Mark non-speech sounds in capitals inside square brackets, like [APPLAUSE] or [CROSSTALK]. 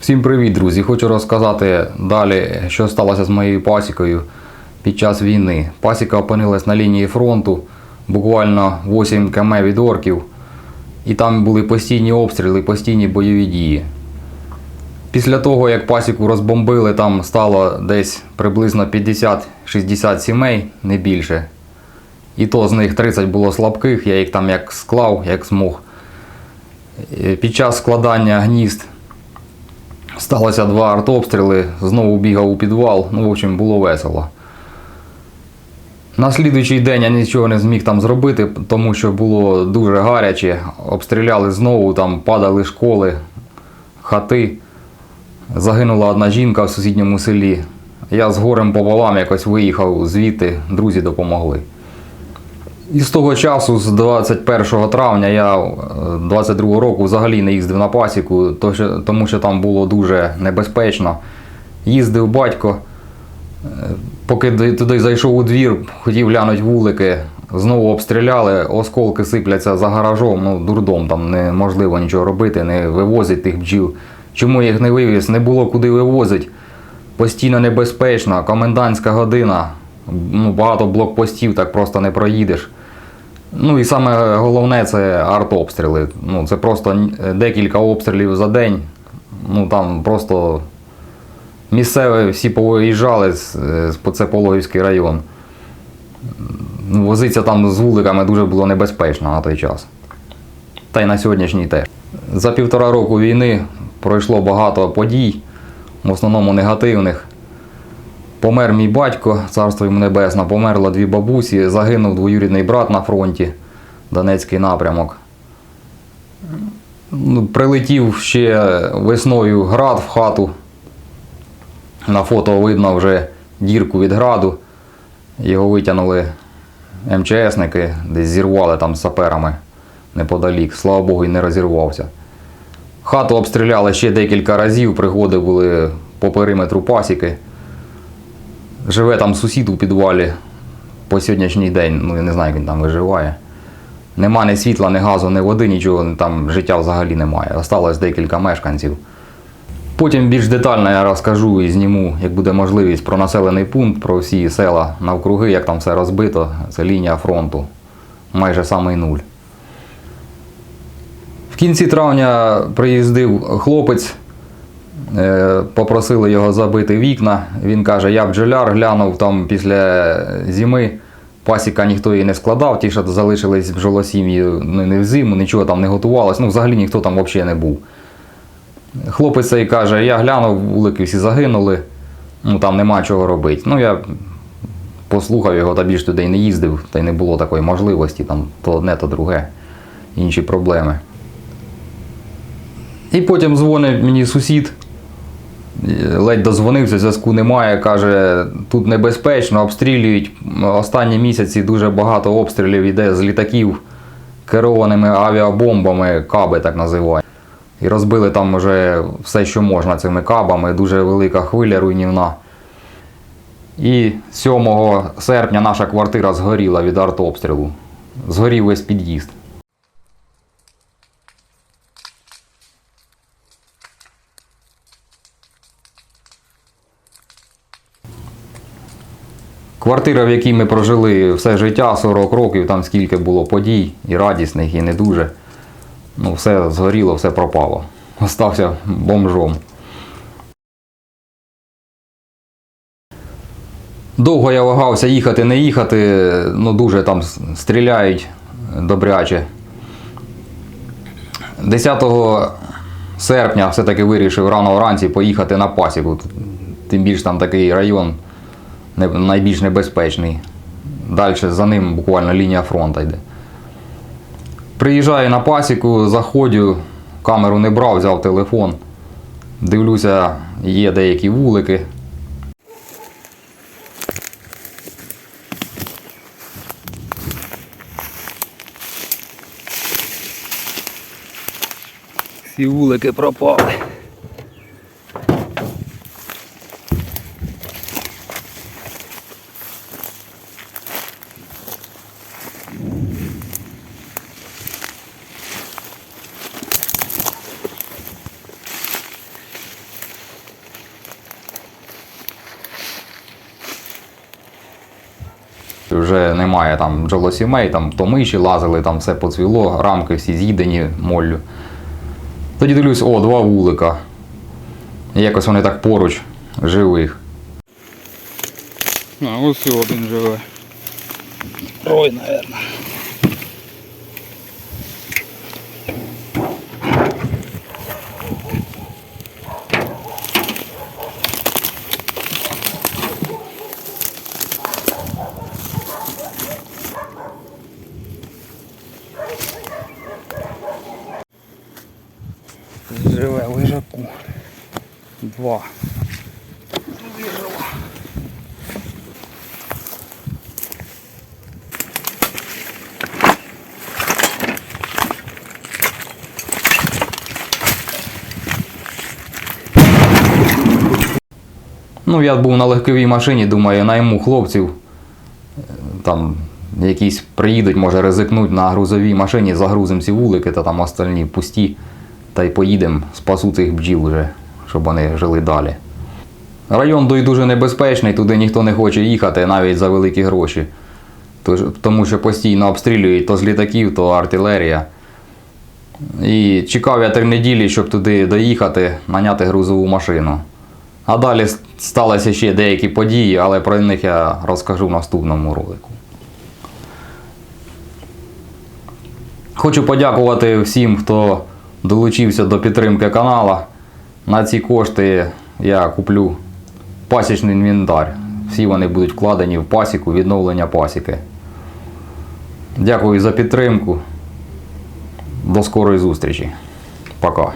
Всім привіт, друзі! Хочу розказати далі, що сталося з моєю пасікою під час війни. Пасіка опинилась на лінії фронту, буквально 8 км від орків, і там були постійні обстріли, постійні бойові дії. Після того, як пасіку розбомбили, там стало десь приблизно 50-60 сімей, не більше. І то з них 30 було слабких, я їх там як склав, як змог. Е, Під час складання гнізд Сталося два артобстріли, знову бігав у підвал, ну, в общем, було весело. На слідуючий день я нічого не зміг там зробити, тому що було дуже гаряче. Обстріляли знову, там падали школи, хати. Загинула одна жінка в сусідньому селі. Я з горем пополам якось виїхав звідти, друзі допомогли. І з того часу, з 21 травня, я е, 22 року взагалі не їздив на пасіку, тому що там було дуже небезпечно. Їздив батько, е, поки туди зайшов у двір, хотів глянути вулики, знову обстріляли, осколки сипляться за гаражом, ну дурдом, там неможливо нічого робити, не вивозить тих бджіл. Чому їх не вивіз? Не було куди вивозити. Постійно небезпечно, комендантська година, ну, багато блокпостів, так просто не проїдеш. Ну і саме головне це артобстріли. Ну, це просто декілька обстрілів за день. Ну там просто місцеві всі повиїжджали, по- це Пологівський район. Ну, Возитися там з вуликами дуже було небезпечно на той час. Та й на сьогоднішній теж. За півтора року війни пройшло багато подій, в основному негативних. Помер мій батько, царство йому небесне, померло дві бабусі, загинув двоюрідний брат на фронті, Донецький напрямок. Ну, Прилетів ще весною град в хату. На фото видно вже дірку від граду. Його витягнули МЧСники, десь зірвали там саперами неподалік. Слава Богу, і не розірвався. Хату обстріляли ще декілька разів, пригоди були по периметру пасіки. Живе там сусід у підвалі по сьогоднішній день, ну я не знаю, як він там виживає. Нема ні світла, ні газу, ні води, нічого, там життя взагалі немає. Осталось декілька мешканців. Потім більш детально я розкажу і зніму, як буде можливість, про населений пункт, про всі села навкруги, як там все розбито. Це лінія фронту. Майже самий нуль. В кінці травня приїздив хлопець, Попросили його забити вікна. Він каже, я бджоляр, глянув там після зими. Пасіка ніхто її не складав, ті, що залишились бджолосім'ї ну, не в зиму, нічого там не готувалось. Ну, взагалі ніхто там взагалі не був. Хлопець цей каже, я глянув, вулики всі загинули, ну там нема чого робити. Ну я послухав його, та більш туди й не їздив, та й не було такої можливості, там то одне, то друге, інші проблеми. І потім дзвонить мені сусід, ледь дозвонився, зв'язку немає. Каже, тут небезпечно, обстрілюють. Останні місяці дуже багато обстрілів йде з літаків керованими авіабомбами, каби так називають. І розбили там вже все, що можна цими кабами, дуже велика хвиля руйнівна. І 7 серпня наша квартира згоріла від артобстрілу. Згорів весь під'їзд. Квартира, в якій ми прожили все життя, 40 років, там скільки було подій, і радісних, і не дуже. Ну, все згоріло, все пропало. [LAUGHS] Остався бомжом. Довго я вагався їхати, не їхати, ну дуже там стріляють добряче. 10 серпня все-таки вирішив рано вранці поїхати на пасіку. Тим більше там такий район найбільш небезпечний. Далі за ним буквально лінія фронту йде. Приїжджаю на пасіку, заходжу, камеру не брав, взяв телефон. Дивлюся, є деякі вулики. Всі вулики пропали. Вже немає там бджолосімей, там то миші лазили, там все поцвіло, рамки всі з'їдені моллю. Тоді дивлюсь, о, два вулика. І якось вони так поруч живих. А, ось один живе. Ой, наверное. Живе лежаку. Два. Ну, я був на легковій машині, думаю, найму хлопців. Там якісь приїдуть, може ризикнуть на грузовій машині, загрузимо ці вулики, та там остальні пусті. Та й поїдемо, спасу цих бджіл вже, щоб вони жили далі. Район той дуже небезпечний, туди ніхто не хоче їхати навіть за великі гроші. Тому що постійно обстрілюють то з літаків, то артилерія. І чекав я три неділі, щоб туди доїхати, наняти грузову машину. А далі сталися ще деякі події, але про них я розкажу в наступному ролику. Хочу подякувати всім, хто долучився до підтримки канала. На ці кошти я куплю пасічний інвентар. Всі вони будуть вкладені в пасіку, відновлення пасіки. Дякую за підтримку. До скорої зустрічі. Пока.